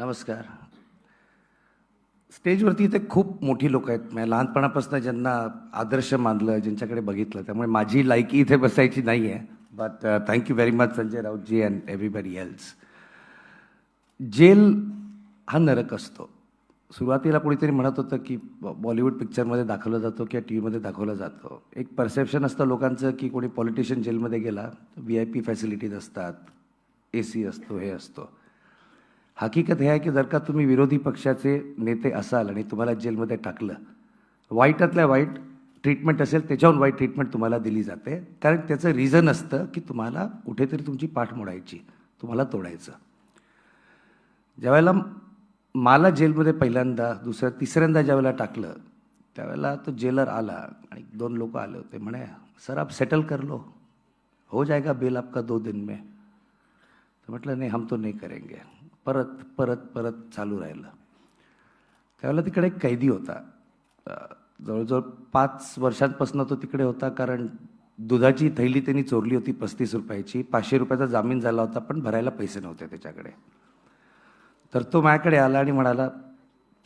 नमस्कार. स्टेजवरती इथे खूप मोठी लोक आहेत. म्हणजे लहानपणापासून ज्यांना आदर्श मानलं ज्यांच्याकडे बघितलं त्यामुळे माझी लायकी इथे बसायची नाही आहे but thank you very much Sanjay Rautji and everybody else jail हा नरक असतो. सुरुवातीला कोणीतरी म्हणत होतं की बॉलिवूड पिक्चरमध्ये दाखवलं जातो किंवा टी व्हीमध्ये दाखवलं जातं. एक परसेप्शन असतं लोकांचं की कोणी पॉलिटिशियन जेलमध्ये गेला व्ही आय पी फॅसिलिटीज असतात ए सी असतो हे असतो. हकीकत हे आहे की जर का तुम्ही विरोधी पक्षाचे नेते असाल आणि तुम्हाला जेलमध्ये टाकलं वाईटातल्या वाईट ट्रीटमेंट असेल त्याच्याहून वाईट ट्रीटमेंट तुम्हाला दिली जाते. कारण त्याचं रिझन असतं की तुम्हाला कुठेतरी तुमची पाठ मोडायची तुम्हाला तोडायचं. ज्यावेळेला मला जेलमध्ये पहिल्यांदा दुसऱ्या तिसऱ्यांदा ज्यावेळेला टाकलं त्यावेळेला तो जेलर आला आणि दोन लोक आले होते. म्हणे सर आप सेटल कर लो. हो जाएगा बिल आपका दो दिन में. तर म्हटलं नाही हम तो नाही करेंगे. परत परत परत चालू राहिलं. त्यावेळेला तिकडे एक कैदी होता. जवळजवळ पाच वर्षांपासून तो तिकडे होता कारण दुधाची थैली त्यांनी चोरली होती पस्तीस रुपयाची. पाचशे रुपयाचा जामीन झाला होता पण भरायला पैसे नव्हते त्याच्याकडे. तर तो माझ्याकडे आला आणि म्हणाला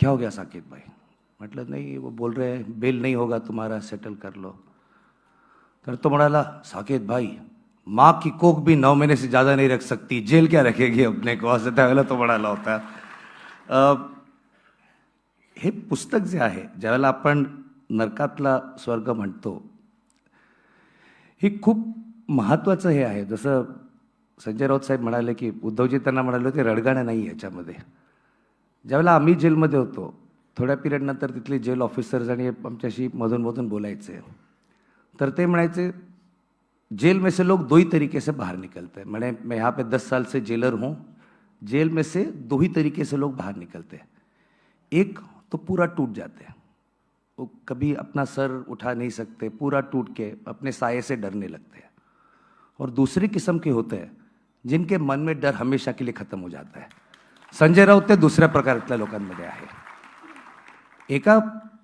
घ्या घ्या साकेत भाई म्हटलं नाही वो बोल रहे बेल नाही होगा तुम्हारा सेटल कर लो. तर तो म्हणाला साकेत भाई माँ की कोक भी नौ महीने से ज़्यादा नहीं रख सकती जेल क्या रखेगी अपने को? असं त्यावेळेला तो म्हणाला होता हे। पुस्तक जे आहे ज्यावेळेला आपण नरकातला स्वर्ग म्हणतो हे खूप महत्त्वाचं हे आहे. जसं संजय राऊत साहेब म्हणाले की उद्धवजी त्यांना म्हणाले होते रडगाणं नाही याच्यामध्ये. ज्यावेळेला आम्ही जेलमध्ये होतो थोड्या पिरियडनंतर तिथले जेल ऑफिसर्स आणि आमच्याशी मधून मधून बोलायचे. तर ते म्हणायचे जेल में से लोग दो ही तरीके से बाहर निकलते हैं। मैंने मैं यहाँ पे दस साल से जेलर हूँ। जेल में से दो ही तरीके से लोग बाहर निकलते हैं। एक तो पूरा टूट जाते हैं। वो कभी अपना सर उठा नहीं सकते पूरा टूट के अपने साये से डरने लगते हैं। और दूसरी किस्म के होते हैं जिनके मन में डर हमेशा के लिए खत्म हो जाता है। संजय राऊत ते दुसऱ्या प्रकारातल्या लोकांमध्ये आहे एका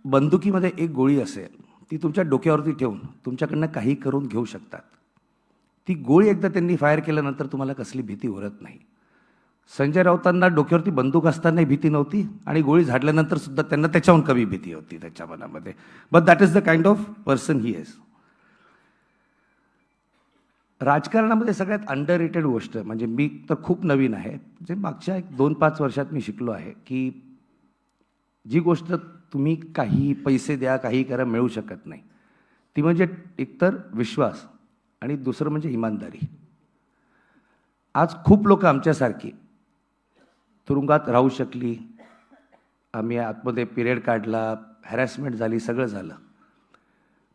बंदुकीमध्ये एक गोळी असेल ती तुमच्या डोक्यावरती ठेवून तुमच्याकडनं काही करून घेऊ शकतात. ती गोळी एकदा त्यांनी फायर केल्यानंतर तुम्हाला कसली भीती उरत नाही. संजय राऊतांना डोक्यावरती बंदूक असतानाही भीती नव्हती आणि गोळी झाडल्यानंतर सुद्धा त्यांना त्याच्याहून कमी भीती होती त्याच्या मनामध्ये. But that is the kind of person he is राजकारणामध्ये सगळ्यात अंडर रेटेड गोष्ट म्हणजे मी तर खूप नवीन आहे. जे मागच्या एक दोन पाच वर्षात मी शिकलो आहे की जी गोष्ट तुम्ही काही पैसे द्या काही करा मिळू शकत नाही. ती म्हणजे एकतर विश्वास. आणि दुसरं म्हणजे इमानदारी. आज खूप लोक आमच्यासारखी तुरुंगात राहू शकली आम्ही आतमध्ये पिरियड काढला हॅरॅसमेंट झाली सगळं झालं.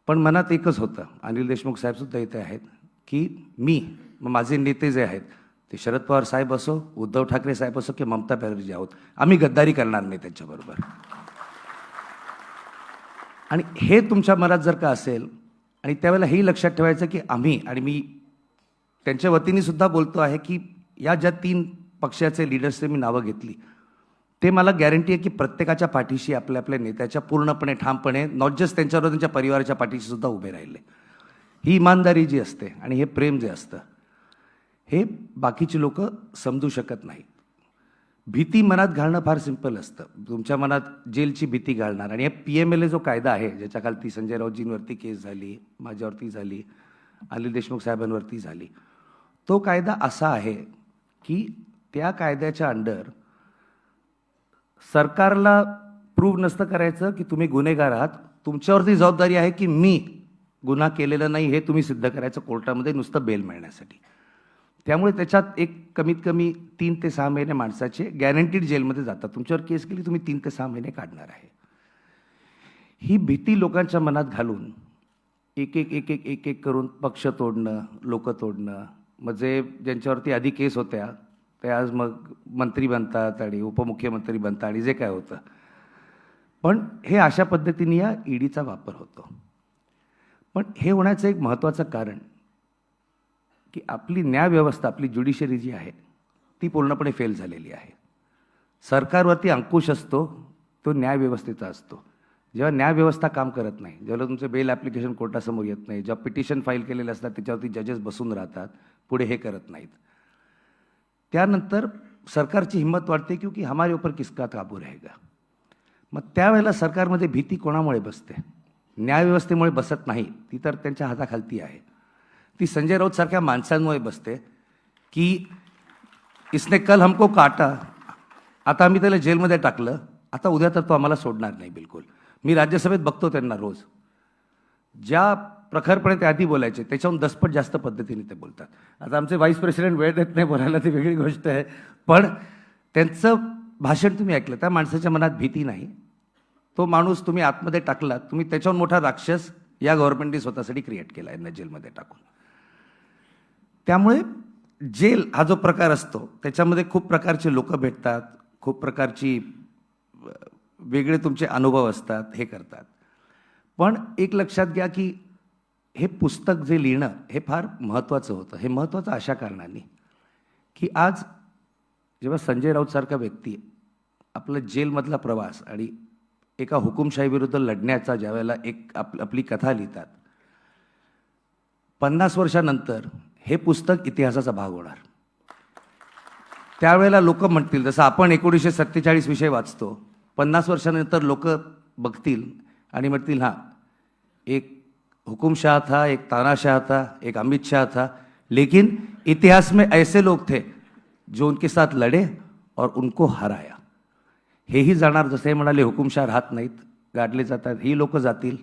पण मनात एकच होतं अनिल देशमुख साहेबसुद्धा इथे आहेत की मी मग माझे नेते जे आहेत ते शरद पवार साहेब असो उद्धव ठाकरे साहेब असो किंवा ममता बॅनर्जी आहोत आम्ही गद्दारी करणार नाही त्यांच्याबरोबर. आणि हे तुमच्या मनात जर का असेल आणि त्यावेळेला हेही लक्षात ठेवायचं की आम्ही आणि मी त्यांच्या वतीने सुद्धा बोलतो आहे की या ज्या तीन पक्षाचे लिडर्सचे मी नावं घेतली ते मला गॅरंटी आहे की प्रत्येकाच्या पाठीशी आपल्या आपल्या नेत्याच्या पूर्णपणे ठामपणे नॉट जस्ट त्यांच्यावर त्यांच्या परिवाराच्या पाठीशी सुद्धा उभे राहिले. ही इमानदारी जी असते आणि हे प्रेम जे असतं हे बाकीची लोक समजू शकत नाहीत. भीती मनात घालणं फार सिंपल असतं. तुमच्या मनात जेलची भीती घालणार. आणि या पी एम एल ए जो कायदा आहे ज्याच्या खालती संजय राऊतजींवरती केस झाली माझ्यावरती झाली अनिल देशमुख साहेबांवरती झाली तो कायदा असा आहे की त्या कायद्याच्या अंडर सरकारला प्रूव्ह नसतं करायचं की तुम्ही गुन्हेगार आहात. तुमच्यावरती जबाबदारी आहे की मी गुन्हा केलेला नाही हे तुम्ही सिद्ध करायचं कोर्टामध्ये नुसतं बेल मिळण्यासाठी. त्यामुळे त्याच्यात एक कमीत कमी तीन ते सहा महिने माणसाचे गॅरंटीड जेलमध्ये जातात. तुमच्यावर केस केली तुम्ही तीन ते सहा महिने काढणार आहे. ही भीती लोकांच्या मनात घालून एक एक एक एक एक एक करून पक्ष तोडणं लोक तोडणं मग जे ज्यांच्यावरती आधी केस होत्या ते आज मग मंत्री बनतात आणि उपमुख्यमंत्री बनतात आणि जे काय होतं. पण हे अशा पद्धतीने या ईडीचा वापर होतो. पण हे होण्याचं एक महत्त्वाचं कारण की आपली न्यायव्यवस्था आपली ज्युडिशरी जी आहे ती पूर्णपणे फेल झालेली आहे. सरकारवरती अंकुश असतो तो न्यायव्यवस्थेचा असतो. जेव्हा न्यायव्यवस्था काम करत नाही जेव्हा तुमचं बेल ॲप्लिकेशन कोर्टासमोर येत नाही जेव्हा पिटिशन फाईल केलेले असतात त्याच्यावरती जजेस बसून राहतात पुढे हे करत नाहीत. त्यानंतर सरकारची हिंमत वाढते क्योंकि हमारे ऊपर किसका काबू रहेगा? मग त्यावेळेला सरकारमध्ये भीती कोणामुळे बसते? न्यायव्यवस्थेमुळे बसत नाही ती तर त्यांच्या हाताखालती आहे. ती संजय राऊत सारख्या माणसांमुळे बसते की इसने कल हमको काटा आता आम्ही त्याला जेलमध्ये टाकलं आता उद्या तर तो आम्हाला सोडणार नाही बिलकुल. मी राज्यसभेत बघतो त्यांना रोज. ज्या प्रखरपणे ते आधी बोलायचे त्याच्याहून दसपट जास्त पद्धतीने ते बोलतात. आता आमचे व्हाईस प्रेसिडेंट वेळ देत नाही बोलायला ती वेगळी गोष्ट आहे. पण त्यांचं भाषण तुम्ही ऐकलं त्या माणसाच्या मनात भीती नाही. तो माणूस तुम्ही आतमध्ये टाकलात तुम्ही त्याच्याहून मोठा राक्षस या गव्हर्नमेंटने स्वतःसाठी क्रिएट केला यांना जेलमध्ये टाकून. त्यामुळे जेल हा जो प्रकार असतो त्याच्यामध्ये खूप प्रकारचे लोक भेटतात खूप प्रकारची वेगळे तुमचे अनुभव असतात हे करतात. पण एक लक्षात घ्या की हे पुस्तक जे लिहिणं हे फार महत्त्वाचं होतं. हे महत्त्वाचं अशा कारणाने की आज जेव्हा संजय राऊतसारखा व्यक्ती आपला जेलमधला प्रवास आणि एका हुकुमशाहीविरुद्ध लढण्याचा ज्यावेळेला एक आप आपली कथा लिहितात पन्नास वर्षानंतर हे पुस्तक इतिहासाचा भाग होणार. त्यावेळेला लोक म्हणतील जसं आपण एकोणीसशे सत्तेचाळीस विषय वाचतो पन्नास वर्षानंतर लोक बघतील आणि म्हणतील हां एक हुकुमशाह था एक तानाशाह था एक अमित शाह था. लेकिन इतिहास में ऐसे लोग थे जो उनके साथ लढे और उनको हराया। हेही जाणार जसे म्हणाले हुकुमशाह राहत नाहीत गाडले जातात ही लोक जातील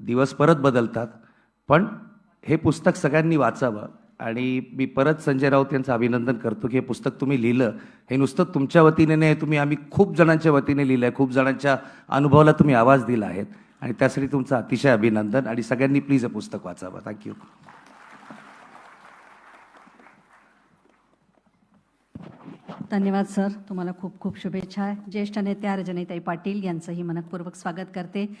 दिवस परत बदलतात. पण हे पुस्तक सगळ्यांनी वाचावं. आणि मी परत संजय राऊत यांचं अभिनंदन करतो की हे पुस्तक तुम्ही लिहिलं. हे नुसतं तुमच्या वतीने नाही तुम्ही आम्ही खूप जणांच्या वतीने लिहिलं आहे खूप जणांच्या अनुभवाला तुम्ही आवाज दिला आहे. आणि त्यासाठी तुमचं अतिशय अभिनंदन. आणि सगळ्यांनी प्लीज हे पुस्तक वाचावं. थँक्यू धन्यवाद सर. तुम्हाला खूप खूप शुभेच्छा. ज्येष्ठ नेत्या रजनीताई पाटील यांचंही मनपूर्वक स्वागत करते.